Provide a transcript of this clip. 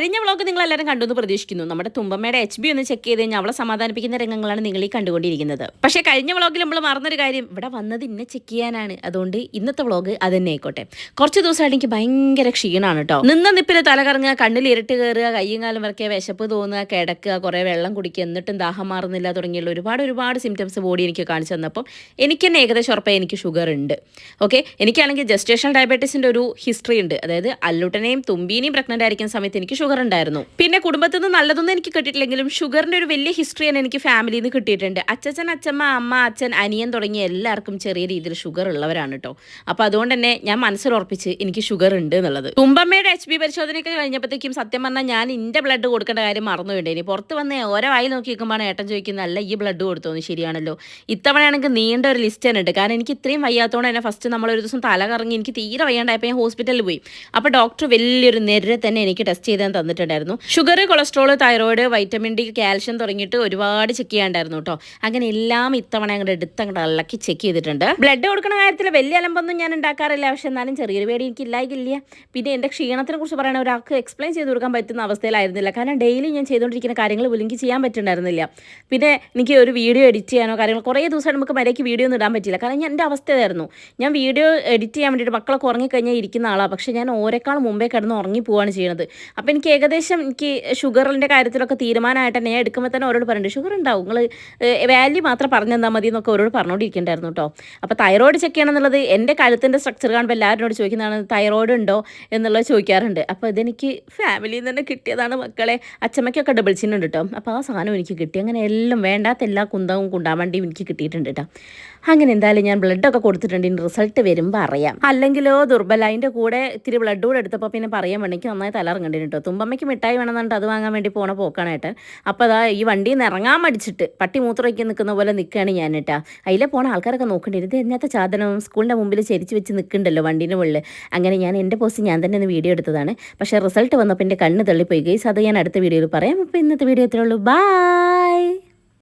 കഴിഞ്ഞ വ്ളോഗ് നിങ്ങൾ എല്ലാവരും കണ്ടു എന്ന് പ്രതീക്ഷിക്കുന്നു. നമ്മുടെ തുമ്പമ്മയുടെ എച്ച് ബി ഒന്ന് ചെക്ക് ചെയ്ത് കഴിഞ്ഞാൽ അവളെ സമാധാനിപ്പിക്കുന്ന രംഗങ്ങളാണ് നിങ്ങൾ ഈ കണ്ടുകൊണ്ടിരിക്കുന്നത്. പക്ഷേ കഴിഞ്ഞ വ്ളോഗിൽ നമ്മൾ മറന്നൊരു കാര്യം ഇവിടെ വന്നത് ഇന്നെ ചെക്ക് ചെയ്യാനാണ്. അതുകൊണ്ട് ഇന്നത്തെ വ്ളോഗ് അത് തന്നെ ആയിക്കോട്ടെ. കുറച്ച് ദിവസമായിട്ട് എനിക്ക് ഭയങ്കര ക്ഷീണമാണ് കേട്ടോ നിന്ന നിപ്പിൽ തല കറങ്ങുക കണ്ണിൽ ഇരട്ട് കയറുക കയ്യും കാലം വരക്കുക വിശപ്പ് തോന്നുക കിടക്കുക കുറേ വെള്ളം കുടിക്കുക എന്നിട്ടും ദാഹം മാറുന്നില്ല തുടങ്ങിയുള്ള ഒരുപാട് ഒരുപാട് സിംറ്റംസ് ബോഡി എനിക്ക് കാണിച്ചു തന്നപ്പം എനിക്ക് തന്നെ ഏകദേശം ഉറപ്പായി എനിക്ക് ഷുഗർ ഉണ്ട്. ഓക്കെ എനിക്കാണെങ്കിൽ ജസ്റ്റേഷൻ ഡയബറ്റീസിന്റെ ഒരു ഹിസ്റ്ററി ഉണ്ട്. അതായത് അല്ലുട്ടനെയും തുമ്പീനെയും പ്രഗ്നന്റ് ആയിരിക്കുന്ന സമയത്ത് എനിക്ക് ഷുഗർ ഉണ്ടായിരുന്നു പിന്നെ കുടുംബത്തിൽ നിന്ന് നല്ലതൊന്നും എനിക്ക് കിട്ടിയിട്ടില്ലെങ്കിലും ഷുഗറിന്റെ ഒരു വലിയ ഹിസ്റ്ററി തന്നെ എനിക്ക് ഫാമിലിയിൽ നിന്ന് കിട്ടിയിട്ടുണ്ട്. അച്ഛൻ അച്ഛമ്മ അമ്മ അച്ഛൻ അനിയൻ തുടങ്ങിയ എല്ലാവർക്കും ചെറിയ രീതിയിൽ ഷുഗർ ഉള്ളവരാണ് കേട്ടോ അപ്പോൾ അതുകൊണ്ട് തന്നെ ഞാൻ മനസ്സിലുറപ്പിച്ച് എനിക്ക് ഷുഗർ ഉണ്ട് എന്നുള്ളത്. തുമ്പമ്മയുടെ എച്ച് ബി പരിശോധനയൊക്കെ കഴിഞ്ഞപ്പോഴത്തേക്കും സത്യം പറഞ്ഞാൽ ഞാൻ എന്റെ ബ്ലഡ് കൊടുക്കേണ്ട കാര്യം മറന്നു വേണ്ടി ഇനി പുറത്ത് വന്ന് ഓരോ വായി നോക്കി നിൽക്കുമ്പോൾ ഏട്ടൻ ചോദിക്കുന്നത് അല്ല ഈ ബ്ലഡ് കൊടുത്തോന്ന് ശരിയാണല്ലോ. ഇത്തവണയാണെങ്കിൽ നീണ്ട ഒരു ലിസ്റ്റ് തന്നെ ഉണ്ട്. കാരണം എനിക്ക് ഇത്രയും വയ്യാത്തതുകൊണ്ട് തന്നെ ഫസ്റ്റ് നമ്മൾ ഒരു ദിവസം തല കറങ്ങി എനിക്ക് തീരെ വയ്യാണ്ടായപ്പോൾ ഞാൻ ഹോസ്പിറ്റലിൽ പോയി. അപ്പോൾ ഡോക്ടർ വലിയൊരു നെരെ തന്നെ എനിക്ക് ടെസ്റ്റ് ചെയ്താൽ തന്നിട്ടുണ്ടായിരുന്നു. Sugar cholesterol thyroid vitamin D calcium തുടങ്ങിയിട്ട് ഒരുപാട് ചെക്ക് ചെയ്യാണ്ടായിരുന്നു കേട്ടോ. അങ്ങനെ എല്ലാം ഇത്തവണ അങ്ങോട്ട് എടുത്ത് അങ്ങോട്ട് ഇളക്കി ചെക്ക് ചെയ്തിട്ടുണ്ട്. ബ്ലഡ് കൊടുക്കുന്ന കാര്യത്തിൽ വലിയ അലമ്പൊന്നും ഞാൻ ഉണ്ടാക്കാറില്ല. പക്ഷെ എന്നാലും ചെറിയൊരു പേടി എനിക്ക് ഇല്ലായില്ല പിന്നെ എന്റെ ക്ഷീണത്തിനെ കുറിച്ച് പറയണ ഒരാൾക്ക് എക്സ്പ്ലെയിൻ ചെയ്ത് കൊടുക്കാൻ പറ്റുന്ന അവസ്ഥയിലായിരുന്നില്ല. കാരണം ഡെയിലി ഞാൻ ചെയ്തുകൊണ്ടിരിക്കുന്ന കാര്യങ്ങൾ പോലും ചെയ്യാൻ പറ്റുന്നുണ്ടായിരുന്നില്ല. പിന്നെ എനിക്ക് ഒരു വീഡിയോ എഡിറ്റ് ചെയ്യാനോ കാര്യങ്ങൾ കുറേ ദിവസം നമുക്ക് മരയ്ക്ക് വീഡിയോ ഒന്നും ഇടാൻ പറ്റില്ല കാരണം ഞാൻ എന്റെ അവസ്ഥയായിരുന്നു. ഞാൻ വീഡിയോ എഡിറ്റ് ചെയ്യാൻ വേണ്ടിയിട്ട് മക്കളൊക്കെ ഉറങ്ങിക്കഴിഞ്ഞാൽ ഇരിക്കുന്ന ആളാണ് പക്ഷേ ഞാൻ ഓരേക്കാൾ മുമ്പേ കിടന്ന് ഉറങ്ങി പോവുകയാണ് ചെയ്യുന്നത്. അപ്പോൾ ഏകദേശം എനിക്ക് ഷുഗറിന്റെ കാര്യത്തിലൊക്കെ തീരുമാനമായിട്ട് തന്നെ ഞാൻ എടുക്കുമ്പോൾ തന്നെ ഓരോട് പറഞ്ഞിട്ട് ഷുഗർ ഉണ്ടാവും. നിങ്ങൾ വാല്യൂ മാത്രം പറഞ്ഞു തന്നാൽ മതി എന്നൊക്കെ ഓരോട് പറഞ്ഞുകൊണ്ടിരിക്കണ്ടായിരുന്നു കേട്ടോ അപ്പോൾ തൈറോയ്ഡ് ചെക്ക് ചെയ്യണം എന്നുള്ളത് എന്റെ കഴുത്തിന്റെ സ്ട്രക്ചർ കാണുമ്പോൾ എല്ലാവരോട് ചോദിക്കുന്നതാണ് തൈറോയ്ഡ് ഉണ്ടോ? എന്നുള്ളത് ചോദിക്കാറുണ്ട്. അപ്പോൾ ഇതെനിക്ക് ഫാമിലിയിൽ നിന്ന് തന്നെ കിട്ടിയതാണ് മക്കളെ. അച്ചമ്മയ്ക്കൊക്കെ ഡബിൾ ചിഹ്നം ഉണ്ട് കേട്ടോ അപ്പോൾ ആ സാധനം എനിക്ക് കിട്ടി. അങ്ങനെ എല്ലാം വേണ്ടാത്ത എല്ലാ കുന്തവും കുണ്ടാവണ്ടിയും എനിക്ക് കിട്ടിയിട്ടുണ്ട് കേട്ടോ അങ്ങനെ എന്തായാലും ഞാൻ ബ്ലഡൊക്കെ കൊടുത്തിട്ടുണ്ട്. ഇനി റിസൾട്ട് വരുമ്പോൾ അറിയാം. അല്ലെങ്കിലോ ദുർബല അതിന്റെ കൂടെ ഇത്തിരി ബ്ലഡ് കൂടെ എടുത്തപ്പോൾ പിന്നെ പറയാൻ വേണമെങ്കിൽ നന്നായി തലറങ്ങണ്ടി കേട്ടോ തുമ്പമ്മയ്ക്ക് മിഠായി വേണമെന്നുണ്ട് അത് വാങ്ങാൻ വേണ്ടി പോണ പോക്കാണേട്ടൻ അപ്പോൾ അതാ ഈ വണ്ടിയിൽ നിന്ന് ഇറങ്ങാൻ മടിച്ചിട്ട് പട്ടി മൂത്രമൊക്കെ നിൽക്കുന്ന പോലെ നിൽക്കുകയാണ് ഞാൻ കേട്ടാ അതിലെ പോണ ആൾക്കാരൊക്കെ നോക്കേണ്ടി ഇത് എന്നത്തെ സാധനം? സ്കൂളിന്റെ മുമ്പിൽ ചെരിച്ച് വെച്ച് നിൽക്കുന്നുണ്ടല്ലോ വണ്ടീന്റെ മുകളിൽ അങ്ങനെ ഞാൻ എന്റെ പോസ്റ്റ് ഞാൻ തന്നെ ഒന്ന് വീഡിയോ എടുത്തതാണ്. പക്ഷേ റിസൾട്ട് വന്നപ്പോൾ എന്റെ കണ്ണ് തള്ളിപ്പോയി. ഗൈസ് അത് ഞാൻ അടുത്ത വീഡിയോയിൽ പറയാം. അപ്പോൾ ഇന്നത്തെ വീഡിയോ ഇത്രേ ഉള്ളൂ. ബായ്